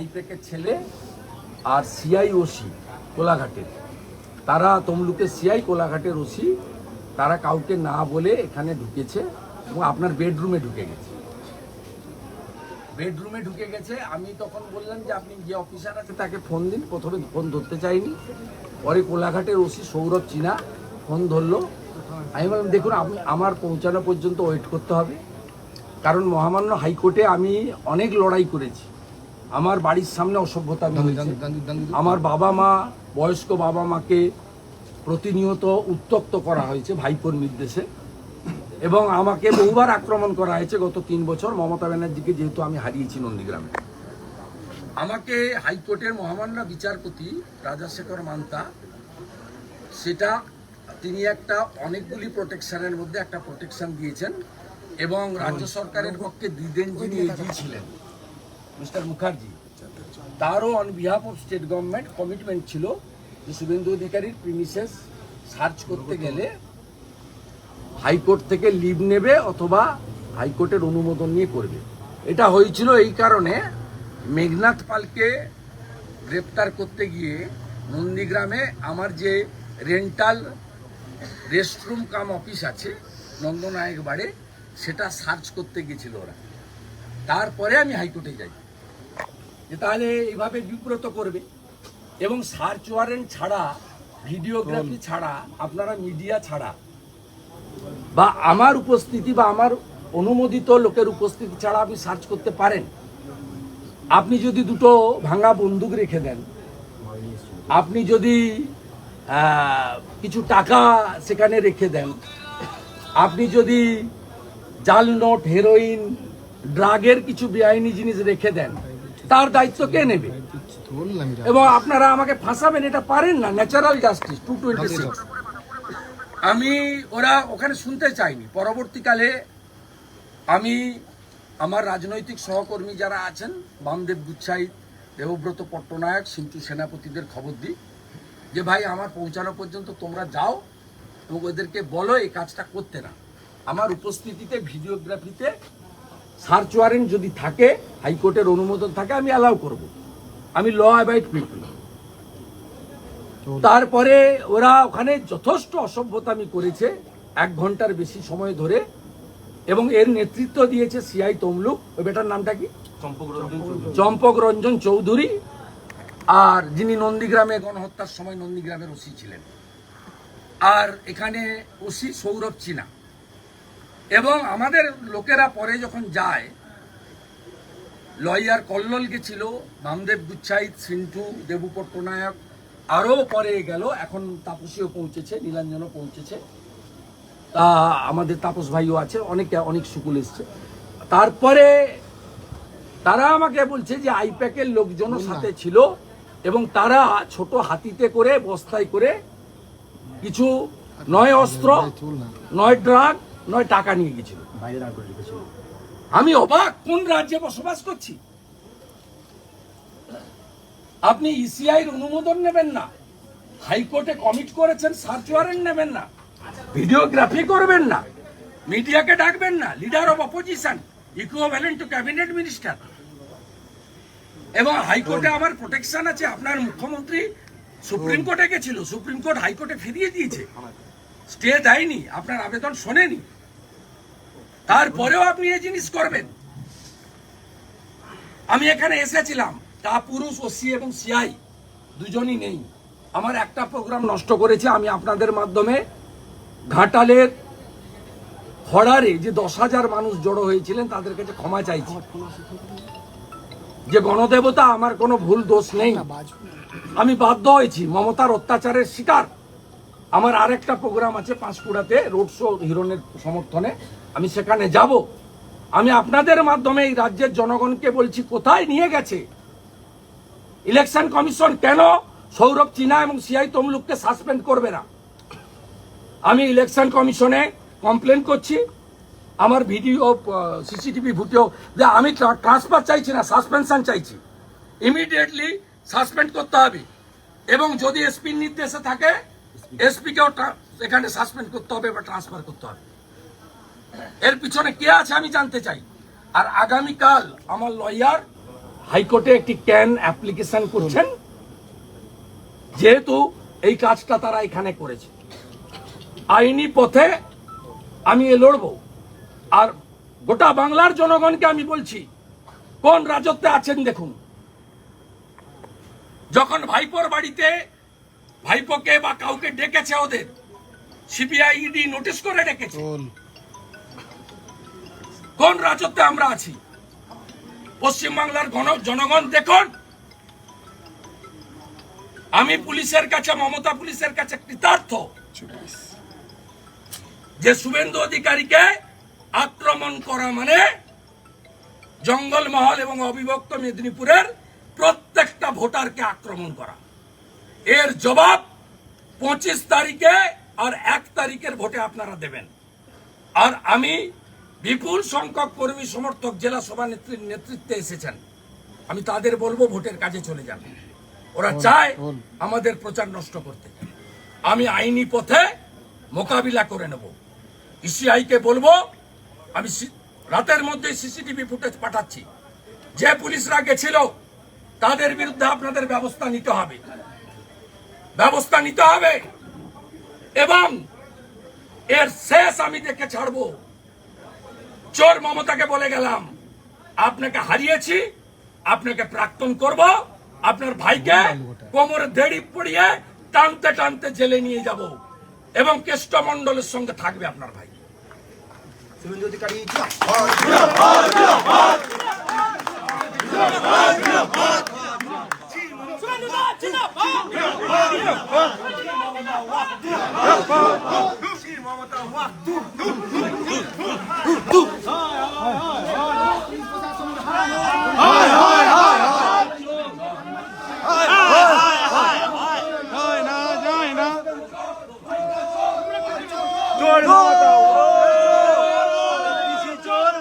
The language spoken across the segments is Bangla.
আইপেকের ছেলে আর সিআই ওসি কোলাঘাটের। তারা তমলুকের সিআই, কোলাঘাটের ওসি। তারা কাউকে না বলে এখানে ঢুকেছে এবং আপনার বেডরুমে ঢুকে গেছে। বেডরুমে ঢুকে গেছে। আমি তখন বললাম যে আপনি যে অফিসার আছে তাকে ফোন দিন। প্রথমে ফোন ধরতে চাইনি। পরে কোলাঘাটের ওসি সৌরভ চীনা ফোন ধরলো। আমি বললাম, দেখুন, আপনি আমার পৌঁছানো পর্যন্ত ওয়েট করতে হবে। কারণ মহামান্য হাইকোর্টে আমি অনেক লড়াই করেছি। আমার বাড়ির সামনে অসভ্যতা আমার বাবা মা বয়স্ক বাবা মাকে প্রতিনিয়ত উত্তক্ত করা হয়েছে ভাইপোর নির্দেশে। এবং আমাকে বহুবার আক্রমণ করা হয়েছে গত তিন বছর। মমতা ব্যানার্জিকে যেহেতু আমি হারিয়েছি নন্দীগ্রামে। আমাকে হাইকোর্টের মহামান্য বিচারপতি রাজাশেখর মান্তা সেটা তিনি একটা অনেকগুলি প্রোটেকশনের মধ্যে একটা প্রোটেকশন দিয়েছেন এবং রাজ্য সরকারের পক্ষে দিদেন যিনি এজি ছিলেন। মিস্টার মুখার্জি। তারও on behalf of state government commitment ছিল যে শুভেন্দু অধিকারীর প্রিমিসেস সার্চ করতে গেলে হাইকোর্ট থেকে লিভ নেবে অথবা হাইকোর্টের অনুমোদন নিয়ে করবে। এটা হয়েছিল এই কারণে মেঘনাথ পালকে গ্রেপ্তার করতে গিয়ে নন্দীগ্রামে আমার যে রেন্টাল রেস্টরুম কাম অফিস আছে নন্দনায়ক বাড়ে সেটা সার্চ করতে গেছিল ওরা। তারপরে আমি হাইকোর্টে যাই। যে তাহলে এইভাবে বিব্রত করবে। এবং সার্চ ওয়ারেন্ট ছাড়া ভিডিওগ্রাফি ছাড়া আপনারা মিডিয়া ছাড়া বা আমার উপস্থিতি বা আমার অনুমোদিত লোকের উপস্থিতি ছাড়া আপনি সার্চ করতে পারেন। আপনি যদি দুটো ভাঙা বন্দুক রেখে দেন আপনি যদি কিছু টাকা সেখানে রেখে দেন আপনি যদি জাল নোট হেরোইন ড্রাগের কিছু বেআইনি জিনিস রেখে দেন তার দায়িত্ব কে নেবে? এবং আপনারা আমাকে ফাঁসাবেন, এটা পারেন না? ন্যাচারাল জাস্টিস টু টোয়েন্টি আমি, ওরা ওখানে শুনতে চাইনি। পরবর্তীকালে আমি আমার রাজনৈতিক সহকর্মী যারা আছেন, বামদেব গুচ্ছাই, দেবব্রত পট্টনায়ক সিন্টু সেনাপতিদের খবর দিই যে, ভাই, আমার পৌঁছানো পর্যন্ত তোমরা যাও এবং ওদেরকে বলো, এই কাজটা করতে না। আমার উপস্থিতিতে, ভিডিওগ্রাফিতে সার্চ ওয়ারেন্ট যদি থাকে হাইকোর্টের অনুমোদন থাকে আমি অ্যালাউ করব। আমি ল অ্যাবাইড পিপল তারপরে ওরা ওখানে যথেষ্ট অসভ্যতামি করেছে এক ঘণ্টার বেশি সময় ধরে এবং এর নেতৃত্ব দিয়েছে সিআই তমলুক। ওই বেটার নামটা কি? চম্পক রঞ্জন চৌধুরী। আর যিনি নন্দীগ্রামে গণহত্যার সময় নন্দীগ্রামের ওসি ছিলেন। আর এখানে ওসি সৌরভ চীনা। এবং আমাদের লোকেরা পরে যখন যায় লয়ার কল্লোল গেছিল বামদেব গুচ্ছাইত সিন্টু দেবু পট্টনায়ক আরও পরে গেল এখন তাপসীও পৌঁছেছে নীলাঞ্জনও পৌঁছেছে। তা আমাদের তাপস ভাইও আছে অনেকে অনেক সুকুল এসছে। তারপরে তারা আমাকে বলছে যে আইপ্যাকের লোকজনও সাথে ছিল এবং তারা ছোট হাতিতে করে বস্তায় করে কিছু নয় অস্ত্র নয় ড্রাগ নয় টাকা নিয়ে গেছিল। বাইরে দাঁড় করে রেখেছিল। আমি অবাক কোন রাজ্যে বসবাস করছি? আপনি ইসিআইর অনুমোদন নেবেন না। হাইকোর্টে কমিট করেছেন সার্চ ওয়ারেন্ট নেবেন না। ভিডিওগ্রাফি করবেন না। মিডিয়াকে ডাকবেন না। Leader of opposition equivalent to cabinet minister এবং হাইকোর্টে আমার প্রোটেকশন আছে আপনার মুখ্যমন্ত্রী সুপ্রিম কোর্টে গেছিল। সুপ্রিম কোর্ট হাইকোর্টে ফিরিয়ে দিয়েছে। স্টে দেয়নি আপনার আবেদন শোনেনি। তারপরেও আপনি এই জিনিস করবেন। আমি এখানে এসেছিলাম, তা পুরুষ ওসি এবং সিআই দুজনই নেই। আমার একটা প্রোগ্রাম নষ্ট করেছে, আমি আপনাদের মাধ্যমে ঘাটালের হড়ারে যে দশ হাজার মানুষ জড়ো হয়েছিলেন, তাদের কাছে ক্ষমা চাইছি। যে গণদেবতা, আমার কোনো ভুল দোষ নেই। আমি বাধ্য হয়েছি, মমতার অত্যাচারের শিকার। আমার আরেকটা প্রোগ্রাম আছে পাঁশকুড়াতে রোড শো হিরণের সমর্থনে। আমি সেখানে যাব। আমি আপনাদের মাধ্যমে এই রাজ্যের জনগণকে বলছি, কোথায় নিয়ে গেছে? ইলেকশন কমিশন কেন সৌরভ চীনা এবং সিআই তমলুককে সাসপেন্ড করবে না? আমি ইলেকশন কমিশনে কমপ্লেন করছি। আমার ভিডিও সিসিটিভি ফুটেও যে আমি ট্রান্সফার চাইছি না সাসপেনশন চাইছি। ইমিডিয়েটলি সাসপেন্ড করতে হবে। এবং যদি এসপির নির্দেশে থাকে এসপিকেও এখানে সাসপেন্ড করতে হবে বা ট্রান্সফার করতে হবে। এর পিছনে কে আছে আমি জানতে চাই। আর আগামীকাল আমার লয়ার হাইকোর্টে একটি ক্যান অ্যাপ্লিকেশন করছেন। যেহেতু এই কাজটা তারা এখানে করেছে। আইনি পথে আমি এ লড়বো। আর গোটা বাংলার জনগণকে আমি বলছি, কোন রাজত্বে আছেন দেখুন। যখন ভাইপোর বাড়িতে ভাইপোকে বা কাউকে ডেকেছে ওদের? সিবিআই ইডি নোটিশ করে ডেকেছে। কোন? রাজত্বে আমরা আছি? পশ্চিমবাংলার গণ- জনগণ দেখুন। আমি পুলিশের কাছে মমতা পুলিশের কাছে কৃতার্থ। যে শুভেন্দু অধিকারীকে আক্রমণ করা মানে জঙ্গলমহল এবং অবিভক্ত মেদিনীপুরের প্রত্যেকটা ভোটারকে আক্রমণ করা। এর জবাব পঁচিশ তারিখে আর এক তারিখের ভোটে আপনারা দেবেন। আর আমি বিপুল সংখ্যক কর্মী সমর্থক জেলা সভানেত্রীর নেতৃত্বে এসেছেন। আমি তাদের বলব ভোটের কাজে চলে যান। ওরা চায় আমাদের প্রচার নষ্ট করতে। আমি আইনি পথে মোকাবিলা করে নেব। ইসিআইকে বলব আমি রাতের মধ্যে সিসিটিভি ফুটেজ পাঠাচ্ছি। যে পুলিশরা গেছিল তাদের বিরুদ্ধে আপনাদের ব্যবস্থা নিতে হবে। ব্যবস্থা নিতে হবে। এবং এর শেষ আমি দেখে ছাড়বো। চোর মমতাকে বলে গেলাম আপনাকে হারিয়েছি আপনাকে প্রাক্তন করব আপনার ভাইকে কোমরে দেড়ি পড়িয়ে টানতে টানতে জেলে নিয়ে যাব এবং কেষ্টমণ্ডলের সঙ্গে থাকবে আপনার ভাই। অধিকারী যায় না যায় না পিসি চোর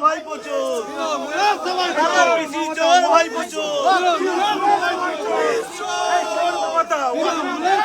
ভাই প্রচুর ভাই প্রচুর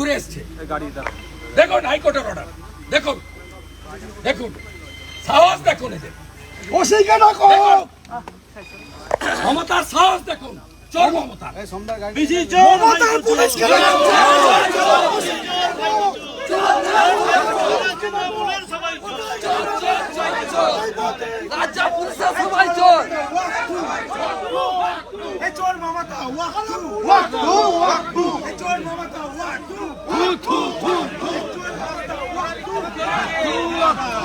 ঘুরে এসছে। দেখুন হাইকোর্টের অর্ডার দেখুন। দেখুন। সাহস দেখুন এদের। ওসিকে ডাকো। দেখুন। মমতার সাহস দেখুন। চোর মমতা চোর ভাই পুলিশকে রাজ্য পুলিশের সবাই চোর। চোর মমতা চোর থু থু থু ওয়াক্তু